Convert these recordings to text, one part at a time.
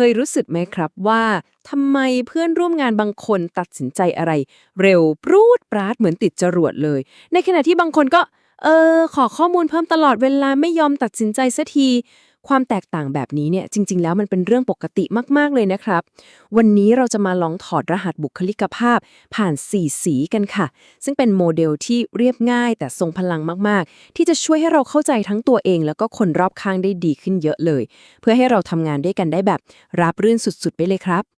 เคยรู้สึกไหมครับว่าทำไมเพื่อนร่วมงานบางคนตัดสินใจอะไร เร็วปรูดปราดเหมือนติดจรวดเลย ในขณะที่บางคนก็ เออ ขอข้อมูลเพิ่มตลอดเวลาไม่ยอมตัดสินใจสักที ความแตกต่างแบบนี้เนี่ยจริง ๆ แล้วมันเป็นเรื่องปกติมากๆเลยนะครับ วันนี้เราจะมาลองถอดรหัสบุคลิกภาพผ่าน 4 สีกันค่ะ ซึ่งเป็นโมเดลที่เรียบง่ายแต่ทรงพลังมากๆ ที่จะช่วยให้เราเข้าใจทั้งตัวเอง แล้วก็คนรอบข้างได้ดีขึ้นเยอะเลย เพื่อให้เราทำงานด้วยกันได้แบบราบรื่นสุดๆ ไปเลยครับ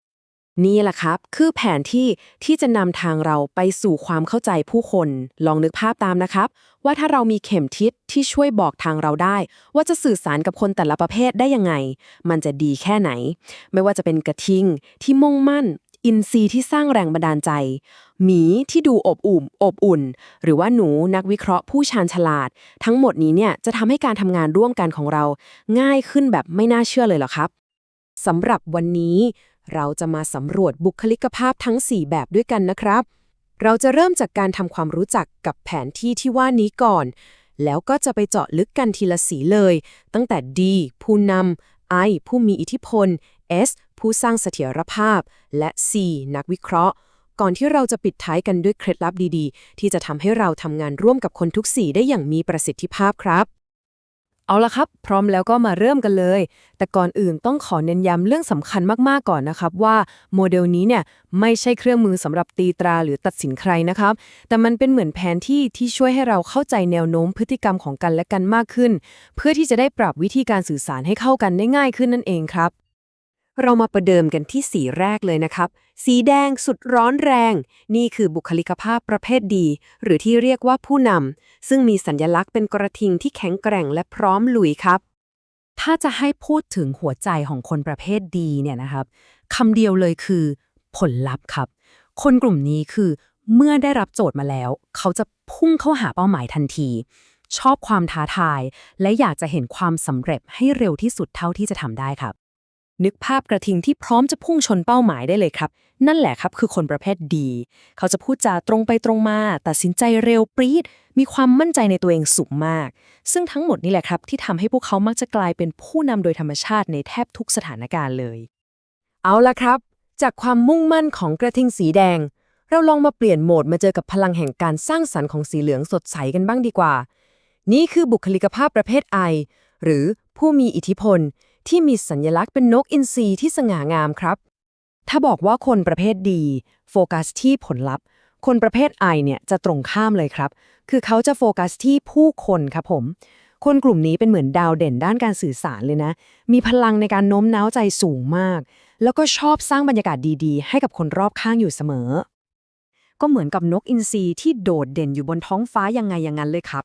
นี่แหละครับ คือแผนที่ที่จะนำทางเราไปสู่ความเข้าใจผู้คน ลองนึกภาพตามนะครับ ว่าถ้าเรามีเข็มทิศที่ช่วยบอกทางเราได้ ว่าจะสื่อสารกับคนแต่ละประเภทได้ยังไง มันจะดีแค่ไหน ไม่ว่าจะเป็นกระทิงที่มุ่งมั่น อินทรีย์ที่สร้างแรงบันดาลใจ หมีที่ดูอบอุ่มอบอุ่น หรือว่าหนูนักวิเคราะห์ผู้ชาญฉลาด ทั้งหมดนี้เนี่ยจะทำให้การทำงานร่วมกันของเรา ง่ายขึ้นแบบไม่น่าเชื่อเลยเหรอครับสำหรับวันนี้ เราจะมาสำรวจบุคลิกภาพทั้ง 4 แบบด้วยกันนะครับ เราจะเริ่มจากการทำความรู้จักกับแผนที่ที่ว่านี้ก่อน แล้วก็จะไปเจาะลึกกันทีละสีเลย ตั้งแต่ D ผู้นำ I ผู้มีอิทธิพล S ผู้สร้างเสถียรภาพ และ C นักวิเคราะห์ ก่อนที่เราจะปิดท้ายกันด้วยเคล็ดลับดีๆ ที่จะทำให้เราทำงานร่วมกับคนทุกสีได้อย่างมีประสิทธิภาพครับ เอาละครับ พร้อมแล้วก็มาเริ่มกันเลย แต่ก่อนอื่นต้องขอเน้นย้ำเรื่องสำคัญมากๆก่อนนะครับ ว่าโมเดลนี้เนี่ยไม่ใช่เครื่องมือสำหรับตีตราหรือตัดสินใครนะครับ แต่มันเป็นเหมือนแผนที่ที่ช่วยให้เราเข้าใจแนวโน้มพฤติกรรมของกันและกันมากขึ้น เพื่อที่จะได้ปรับวิธีการสื่อสารให้เข้ากันได้ง่ายขึ้นนั่นเองครับ เรามาประเดิมกันที่สีแรกเลยนะครับ สีแดงสุดร้อนแรง นี่คือบุคลิกภาพประเภทดี หรือที่เรียกว่าผู้นำ ซึ่งมีสัญลักษณ์เป็นกระทิงที่แข็งแกร่งและพร้อมลุยครับ ถ้าจะให้พูดถึงหัวใจของคนประเภทดีเนี่ยนะครับคำเดียวเลยคือ ผลลัพธ์ครับ คนกลุ่มนี้คือเมื่อได้รับโจทย์มาแล้ว เขาจะพุ่งเข้าหาเป้าหมายทันที ชอบความท้าทาย และอยากจะเห็นความสำเร็จให้เร็วที่สุดเท่าที่จะทำได้ครับ นึกภาพกระทิงที่พร้อมจะพุ่งชนเป้าหมายได้เลยครับ นั่นแหละครับคือคนประเภทดี เขาจะพูดจาตรงไปตรงมา ตัดสินใจเร็วปรี๊ดมีความมั่นใจในตัวเองสูงมาก ซึ่งทั้งหมดนี่แหละครับ ที่ทำให้พวกเขามักจะกลายเป็นผู้นำโดยธรรมชาติในแทบทุกสถานการณ์เลย เอาละครับ จากความมุ่งมั่นของกระทิงสีแดง เราลองมาเปลี่ยนโหมดมาเจอกับพลังแห่งการสร้างสรรค์ของสีเหลืองสดใสกันบ้างดีกว่า นี่คือบุคลิกภาพประเภทไอหรือผู้มีอิทธิพล ที่มีสัญลักษณ์เป็นนกอินทรีที่สง่างามครับ ถ้าบอกว่าคนประเภทดี โฟกัสที่ผลลัพธ์ คนประเภท I เนี่ยจะตรงข้ามเลยครับ คือเขาจะโฟกัสที่ผู้คนครับผม คนกลุ่มนี้เป็นเหมือนดาวเด่นด้านการสื่อสารเลยนะ มีพลังในการโน้มน้าวใจสูงมาก แล้วก็ชอบสร้างบรรยากาศดีๆ ให้กับคนรอบข้างอยู่เสมอ ก็เหมือนกับนกอินทรีที่โดดเด่นอยู่บนท้องฟ้ายังไงอย่างนั้นเลยครับ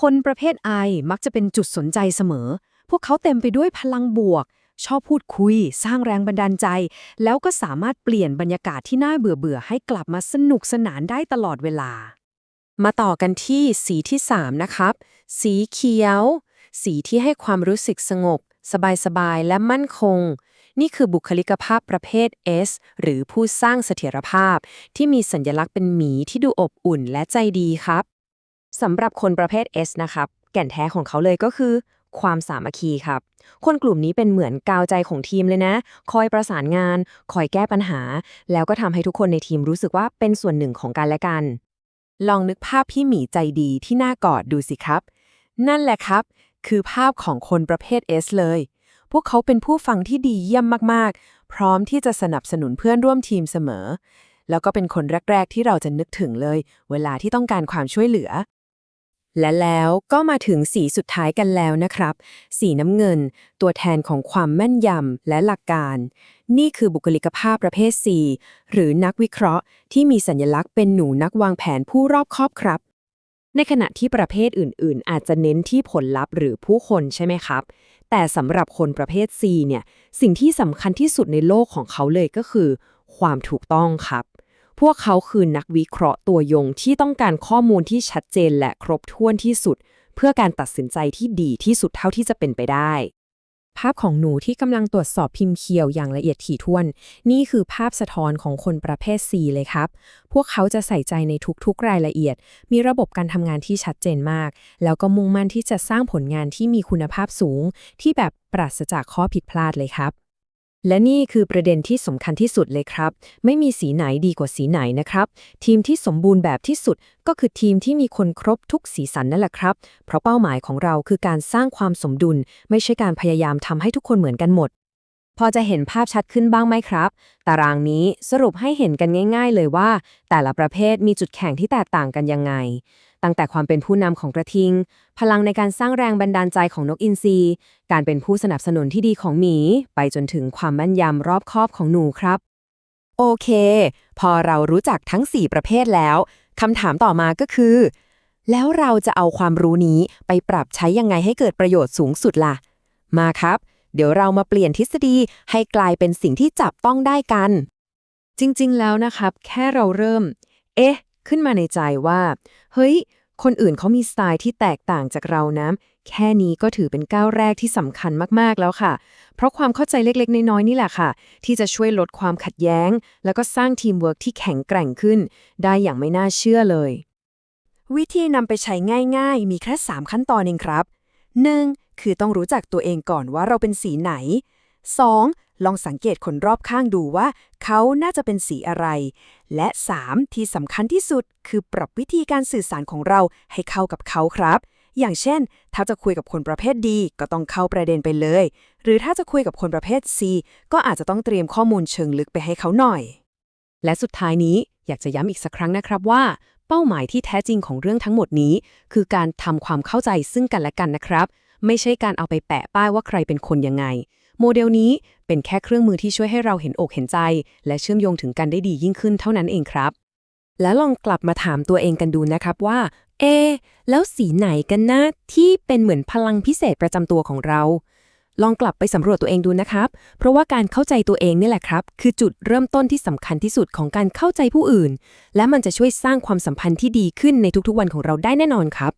คนประเภท I มักจะเป็นจุดสนใจเสมอ พวกเขาเต็มไปด้วยพลังบวก ชอบพูดคุย สร้างแรงบันดาลใจ แล้วก็สามารถเปลี่ยนบรรยากาศที่น่าเบื่อเบื่อๆให้กลับมาสนุกสนานได้ตลอดเวลา มาต่อกันที่สีที่ 3 นะครับ สีเขียว สีที่ให้ความรู้สึกสงบ สบายๆ และมั่นคงนี่คือบุคลิกภาพประเภท S หรือผู้สร้างเสถียรภาพ ที่มีสัญลักษณ์เป็นหมีที่ดูอบอุ่นและใจดีครับสำหรับคนประเภท S นะครับ แก่นแท้ของเขาเลยก็คือ ความสามัคคีครับ คนกลุ่มนี้เป็นเหมือนกาวใจของทีมเลยนะ คอยประสานงาน คอยแก้ปัญหา แล้วก็ทำให้ทุกคนในทีมรู้สึกว่าเป็นส่วนหนึ่งของกันและกัน ลองนึกภาพพี่หมีใจดีที่หน่ากอดดูสิครับ นั่นแหละครับ คือภาพของคนประเภท S เลย พวกเขาเป็นผู้ฟังที่ดีเยี่ยมมากๆ พร้อมที่จะสนับสนุนเพื่อนร่วมทีมเสมอ แล้วก็เป็นคนแรก ๆ ที่เราจะนึกถึงเลย เวลาที่ต้องการความช่วยเหลือ และแล้วก็มาถึงสีสุดท้ายกันแล้วนะครับ สีน้ำเงิน ตัวแทนของความแม่นยำและหลักการ นี่คือบุคลิกภาพประเภท C หรือนักวิเคราะห์ ที่มีสัญลักษณ์เป็นหนูนักวางแผนผู้รอบคอบครับ ในขณะที่ประเภทอื่น ๆ อาจจะเน้นที่ผลลัพธ์หรือผู้คนใช่ไหมครับ แต่สำหรับคนประเภท C เนี่ย สิ่งที่สำคัญที่สุดในโลกของเขาเลยก็คือ ความถูกต้องครับ พวกเขาคือนักวิเคราะห์ตัวยงที่ต้องการข้อมูลที่ชัดเจนและครบถ้วนที่สุด เพื่อการตัดสินใจที่ดีที่สุดเท่าที่จะเป็นไปได้ ภาพของหนูที่กำลังตรวจสอบพิมพ์เคียวอย่างละเอียดถี่ถ้วน นี่คือภาพสะท้อนของคนประเภท C เลยครับ พวกเขาจะใส่ใจในทุกๆรายละเอียด มีระบบการทำงานที่ชัดเจนมาก แล้วก็มุ่งมั่นที่จะสร้างผลงานที่มีคุณภาพสูง ที่แบบปราศจากข้อผิดพลาดเลยครับ และนี่คือประเด็นที่สำคัญที่สุดเลยครับ ไม่มีสีไหนดีกว่าสีไหนนะครับ ทีมที่สมบูรณ์แบบที่สุดก็คือทีมที่มีคนครบทุกสีสันนั่นแหละครับ เพราะเป้าหมายของเราคือการสร้างความสมดุล ไม่ใช่การพยายามทำให้ทุกคนเหมือนกันหมด พอจะเห็นภาพชัดขึ้นบ้างไหมครับ ตารางนี้สรุปให้เห็นกันง่าย ๆ เลยว่า แต่ละประเภทมีจุดแข็งที่แตกต่างกันยังไง ตั้งแต่ความเป็นผู้นำของกระทิง พลังในการสร้างแรงบันดาลใจของนกอินทรีการเป็นผู้สนับสนุนที่ดีของหมี ไปจนถึงความแม่นยำรอบคอบของหนูครับ โอเค พอเรารู้จักทั้ง 4 ประเภทแล้วคำถามต่อมาก็คือ แล้วเราจะเอาความรู้นี้ไปปรับใช้ยังไงให้เกิดประโยชน์สูงสุดล่ะ มาครับ เดี๋ยวเรามาเปลี่ยนทฤษฎีให้กลายเป็นสิ่งที่จับต้องได้กัน จริงๆ แล้วนะครับ แค่เราเริ่ม เอ๊ะ ขึ้นมาในใจว่า เฮ้ย คนอื่นเขามีสไตล์ที่แตกต่างจากเรานะแค่นี้ก็ถือเป็นก้าวแรกที่สำคัญมากๆแล้วค่ะ เพราะความเข้าใจเล็กๆ น้อยๆนี่แหละค่ะ ที่จะช่วยลดความขัดแย้ง แล้วก็สร้างทีมเวิร์กที่แข็งแกร่งขึ้น ได้อย่างไม่น่าเชื่อเลย วิธีนำไปใช้ง่ายๆ มีแค่3ขั้นตอนเองครับ 1. คือต้องรู้จักตัวเองก่อนว่าเราเป็นสีไหน 2. ลองสังเกตคนรอบข้างดูว่า เขาน่าจะเป็นสีอะไร และ 3. ที่สำคัญที่สุด คือปรับวิธีการสื่อสารของเราให้เข้ากับเขาครับ อย่างเช่น ถ้าจะคุยกับคนประเภทดีก็ต้องเข้าประเด็นไปเลย หรือถ้าจะคุยกับคนประเภท C ก็อาจจะต้องเตรียมข้อมูลเชิงลึกไปให้เขาหน่อย และสุดท้ายนี้อยากจะย้ำอีกสักครั้งนะครับว่า เป้าหมายที่แท้จริงของเรื่องทั้งหมดนี้ คือการทำความเข้าใจซึ่งกันและกันนะครับ ไม่ใช่การเอาไปแปะป้ายว่าใครเป็นคนยังไง โมเดลนี้เป็นแค่เครื่องมือที่ช่วยให้เราเห็นอกเห็นใจ และเชื่อมโยงถึงกันได้ดียิ่งขึ้นเท่านั้นเองครับ แล้วลองกลับมาถามตัวเองกันดูนะครับว่า เอ แล้วสีไหนกันนะที่เป็นเหมือนพลังพิเศษประจำตัวของเรา ลองกลับไปสำรวจตัวเองดูนะครับ เพราะว่าการเข้าใจตัวเองนี่แหละครับ คือจุดเริ่มต้นที่สำคัญที่สุดของการเข้าใจผู้อื่น และมันจะช่วยสร้างความสัมพันธ์ที่ดีขึ้นในทุกๆวันของเราได้แน่นอนครับ